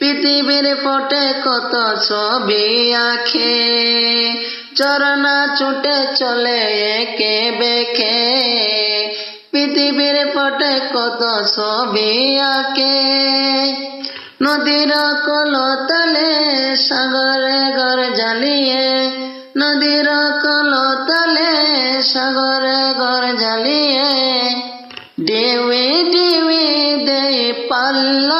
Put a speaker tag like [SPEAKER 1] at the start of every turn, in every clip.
[SPEAKER 1] পৃথিবীর পটে কত ছবি আঁখে? চরনা ছুটে চলে একে বেখে পৃথিবীর পটে কত ছবি আঁকে নদীর কলতলে সাগরে ঘর জ্বালিয়ে। নদীর কলতলে সাগরে ঘর জ্বালিয়ে। দেবে দেবে দে পাল্লা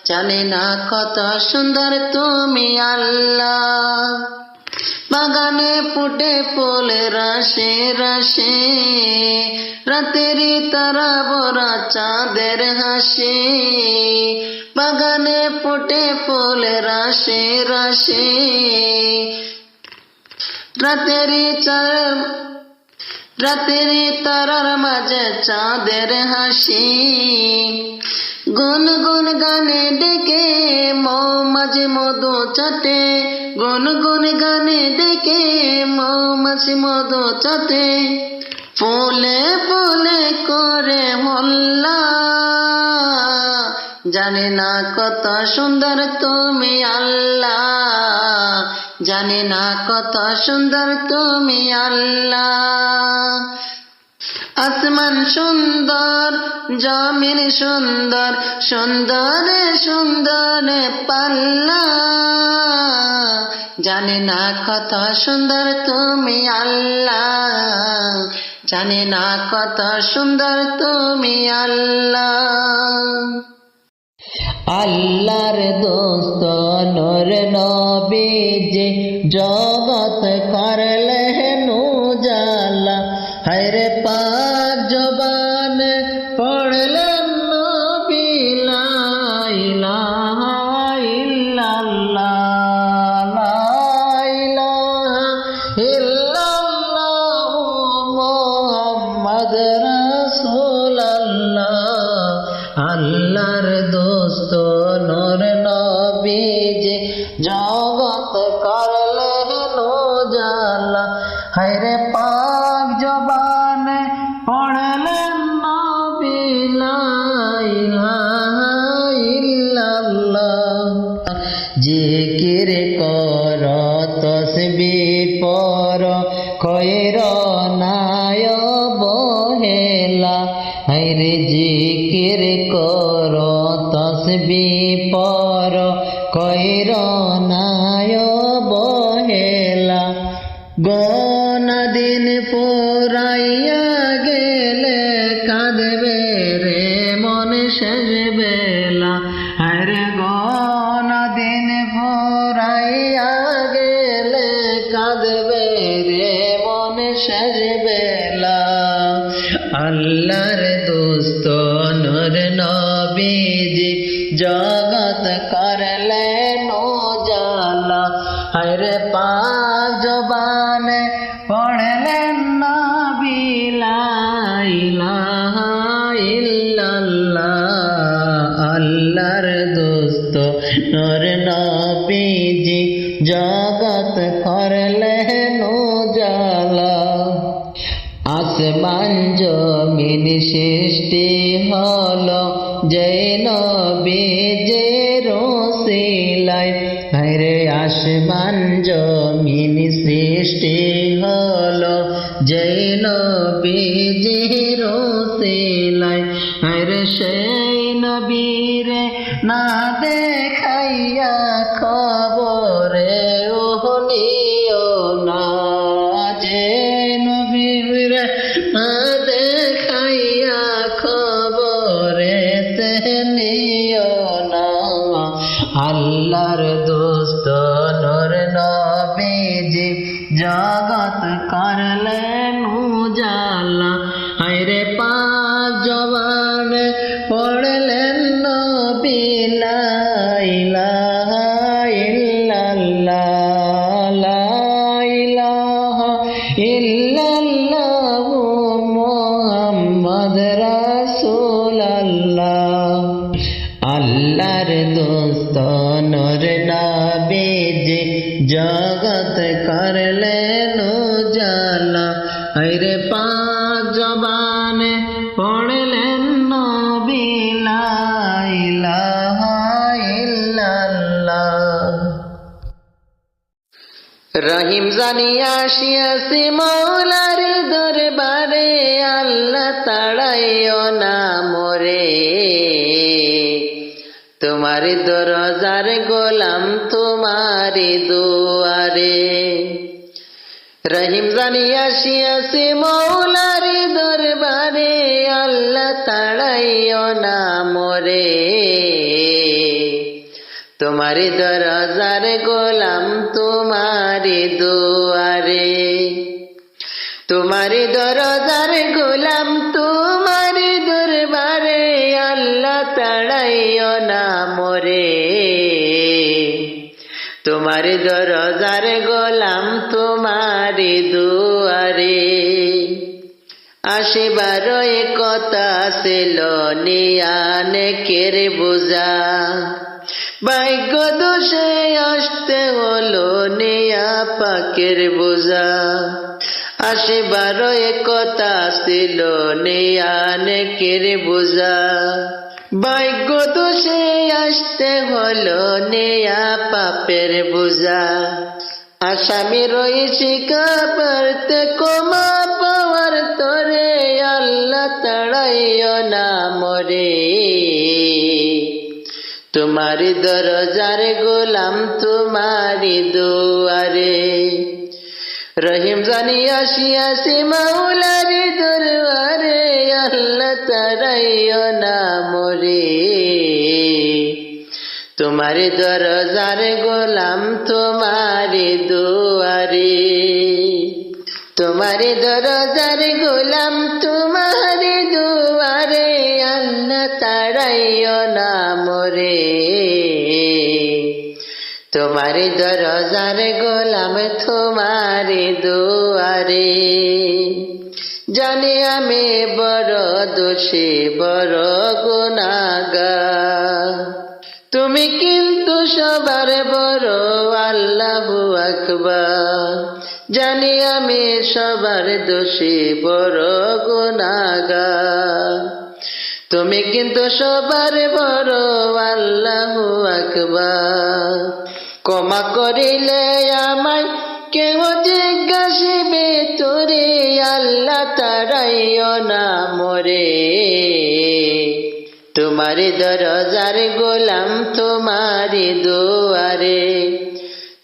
[SPEAKER 1] জানি না কত সুন্দর তুমি আল্লাহ। বাগানে ফুটে ফুল রাশে রাশে রাতেরি তারা বরা চাঁদের হাসি। বাগানে ফুটে ফুল রাশে রাশে রাতেরি চার রাতেরি তারার মাঝে চাঁদের হাসি। গুন গুন গানে ডেকে মৌমাঝি মধু চাটে। গুন গুন গানে ডেকে মৌমাছি মধু চাটে। ফুলে ফুলে করে হল্লা জানে না কত সুন্দর তুমি আল্লাহ জানি না কত সুন্দর তুমি আল্লাহ আসমান সুন্দর, জমিন সুন্দর সুন্দর সুন্দর পাল্লা। জানে না কত সুন্দর তুমি আল্লাহ। জানে না কত সুন্দর তুমি আল্লাহ।
[SPEAKER 2] আল্লাহর দোস্ত, নর নূর যে জগত করলে জালা হরে পা জবান জিকির কর তসবি পর কইর নায় পড়লেন নবী হবে আল্লাহর দোস্ত, নর নবীজি জগত করলেন জালা হরে পাঁচ জবানে পড়লেন নবী, লা ইলাহা ইল্লাল্লাহ।
[SPEAKER 1] রহিম জানিয়া আসিয়াছি মৌলার দরবারে, আল্লাহ তাড়াইও না মোরে। তোমার দরজার গোলাম তোমারি দুয়ারে। রহিম জানিয়া আসিয়াছি মৌলার দরবারে, আল্লাহ তাড়াইও না মোরে। তোমারি দরজার গোলাম তোমারি দুয়ারে। তোমারি দরজার গোলাম তাড়াইও না মোরে। তোমারি দরজার গোলাম তোমারি দুয়ারে। আসিবার কথা ছিল নিয়ানে কেরে বোঝা। ভাগ্য দোষে আসতে হলো নেয়া পাকের বোঝা। আসিবার কথা ছিল নেয়ানে কেরে বোঝা। ভাগ্য দোষে আসতে হলো নেয়া পাপের বোঝা। আসামি রয়েছি কাপড়তে কমা পাওয়ার তরে আল্লাহ তাড়াইও না মরে। তোমারি দরজার গোলাম তোমারি দুয়ারে। রহিম জানি আসিয়াছি মাউলারি দরবারে, আল্লাহ তারাইও না মরে। তোমারি দরজার গোলাম তোমারি দুয়ারে। তোমারি দরজার গোলাম তোমারি দুয়ারে, আল্লাহ তাড়াইও না মোরে। তোমারি দরজার গোলাম তোমারি দুয়ারে। জানি আমি বড় দোষী, বড় গুনাগা তুমি কিন্তু সবার বড় আল্লাহু আকবার। জানি আমি সবার দোষী, বড় গুনাগার তুমি কিন্তু সবার বড় আল্লাহু আকবার। ক্ষমা করিলে আমায় কেউ জিজ্ঞাসিবে, তোরে আল্লাহ তারাইও না মরে। তোমারি দরজার গোলাম তোমারি দুয়ারে,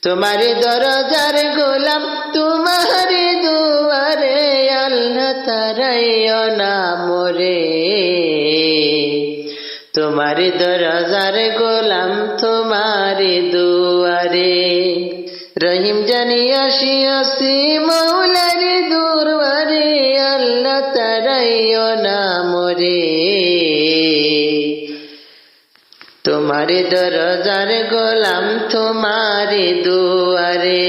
[SPEAKER 1] তোমারি দরজার গোলাম তোমারি দুয়ারে, আল্লাহ তারাইও না মোরে। তোমারি দরজার গোলাম তোমারি দুয়ারে। রহিম জানি আসি আসি মৌলারি দুর্বারে আল্লাহ তারাইও না মোরে। তোমারি দরজার গোলাম তোমারি দুয়ারে।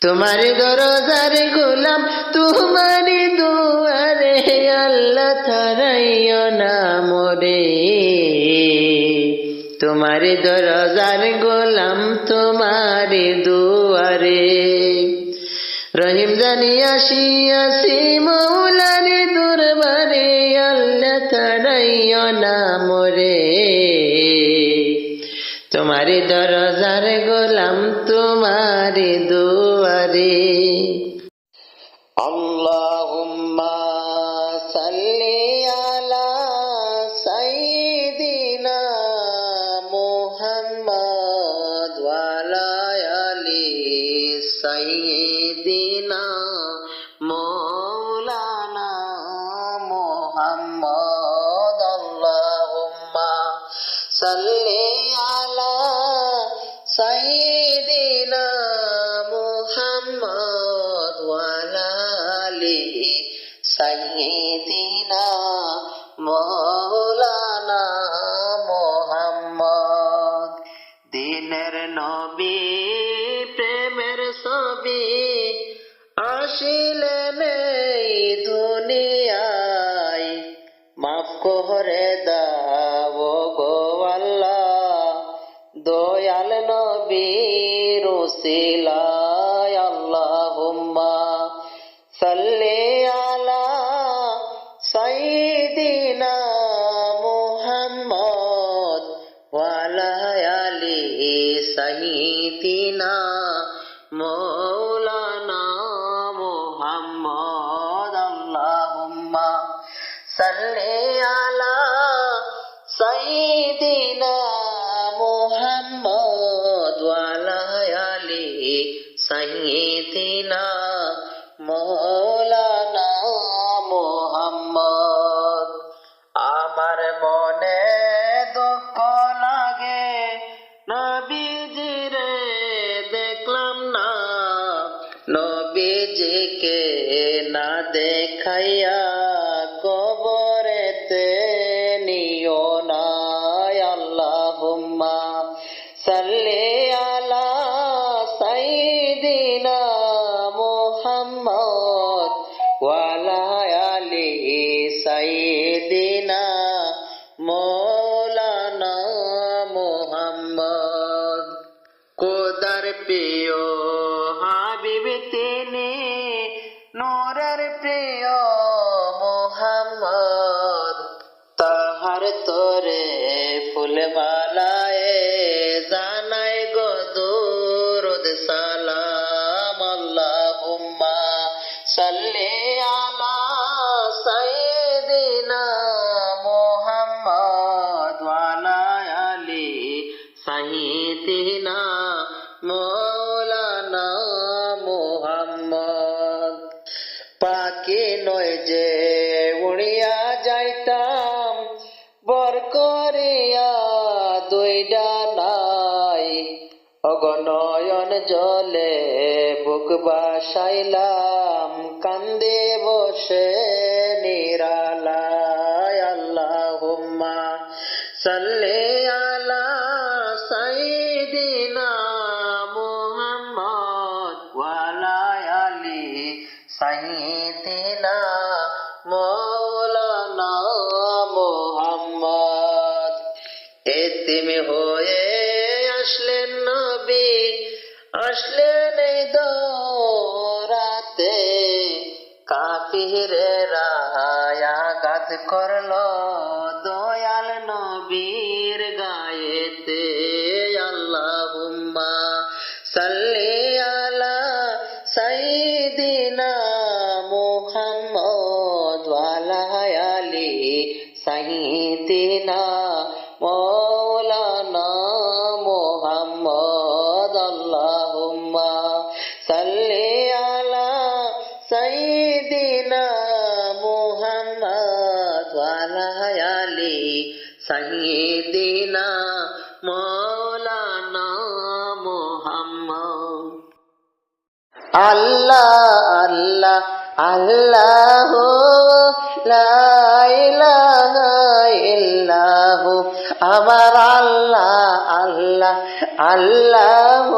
[SPEAKER 1] তোমারি দরজার গোলাম তোমারি দুয়ারে। হে তোমার দরজার গোলাম তোমার দুয়ারে। রহিম জানি আসি মৌলানি দুর্বারে, আল্লাহ তারাইও না মোরে। তোমার দরজার গোলাম তোমার দুয়ারে। আল্লাহুম্মা দিনের নবী প্রেমের ছবি। আসিলেন সাল্লি আলা সাইয়্যিদিনা মুহাম্মদ ওয়ালা আলি মুহাম্মদ ওয়ালা বাসাইলাম, কান্দে বসে নিরালায়। আল্লাহুম্মা সাল্লি আলা সাইয়্যিদিনা মুহাম্মদ ওয়ালা আলি সাইয়্যিদিনা মৌলানা মুহাম্মদ। এতিম হয়ে আসলেন এই দৌরাতে। কাফিরেরা আঘাত করল দয়াল নবীর গায়েতে। আল্লাহুম্মা সাল্লি আলা সাইয়্যিদিনা মুহাম্মদ ওয়ালা আলি সাইয়্যিদিনা ওয়ালা আলি সাইয়্যিদিনা মৌলানা মুহাম্মদ আল্লাহ আল্লাহ আল্লাহ ইল্লাহু আমার আল্লাহ আল্লাহ আল্লাহ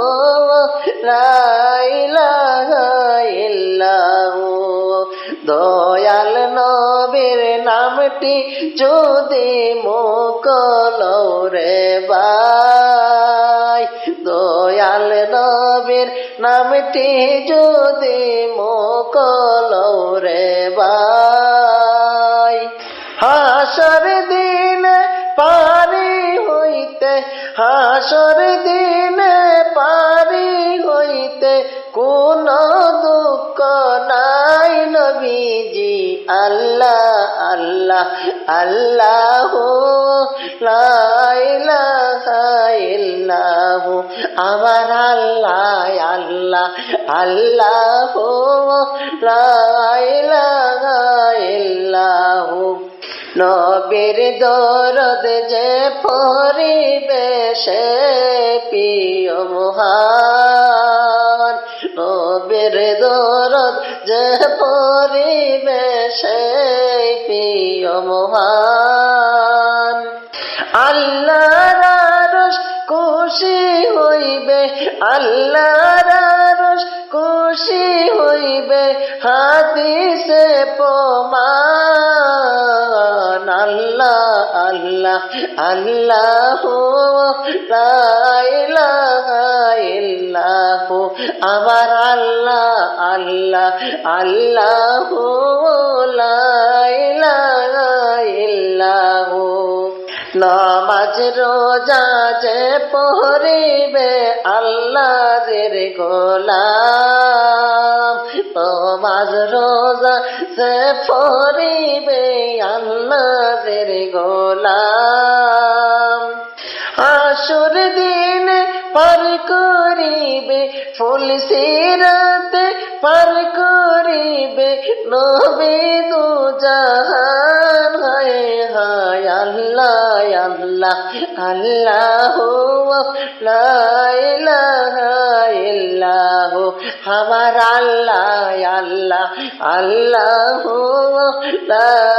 [SPEAKER 1] যদি মুকলরে বাই দয়াল নবীর নামটি যদি মোকলরে বাই হাসর দিন পারি হইতে, হাসর দিন পারি হইতে, কোন দুঃখ নাই নবীজি আল্লাহ আল্লাহ লাইলাহ আমার আল্লাহ আল্লাহ আল্লাহ লাইলাহ নবীর দরদ যে পরিবেশে প্রিয় মহান। পরিবেশে প্রিয় মহান। আল্লাহর খুশি হইবে, আল্লাহর খুশি হইবে, হাদিসে প্রমাণ। আল্লাহ আল্লাহ আল্লাহ ইল্লাহ আমার আল্লাহ আল্লাহ আল্লাহ নামাজ রোজা যে পড়িবে আল্লাহর গোলাম নামাজ রোজা যে পড়িবে আল্লাহর গোলাম। আসর দিন পার করিবে ফুল সিরাতে পার করিবে নবে দু জাহান হায় হায় আল্লাহ আল্লাহ আল্লাহ লা ইলাহা আমার আল্লাহ আল্লাহ আল্লাহ লা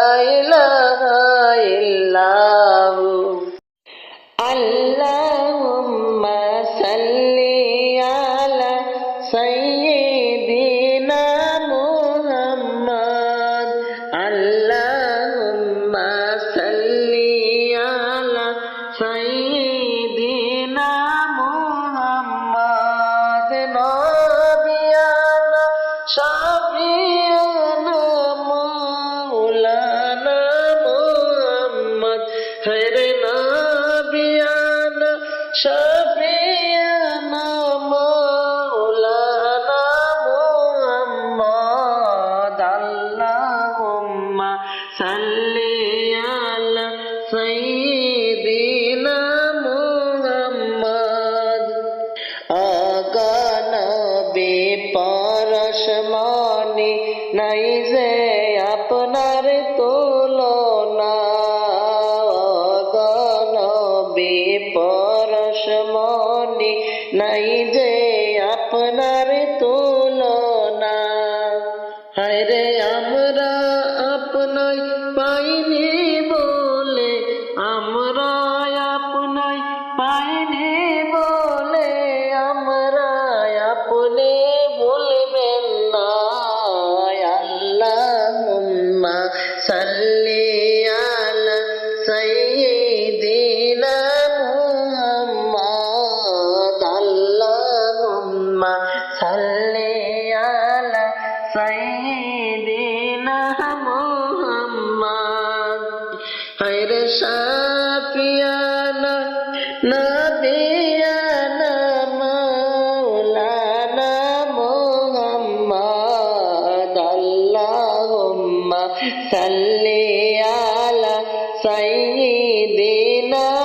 [SPEAKER 1] আলা সাইয়্যিদিনা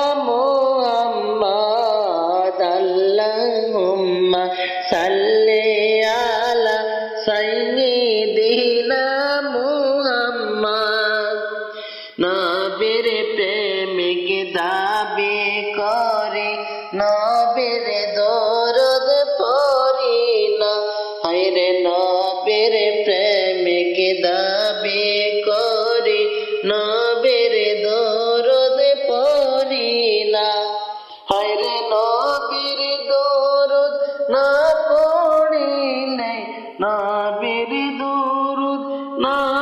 [SPEAKER 1] না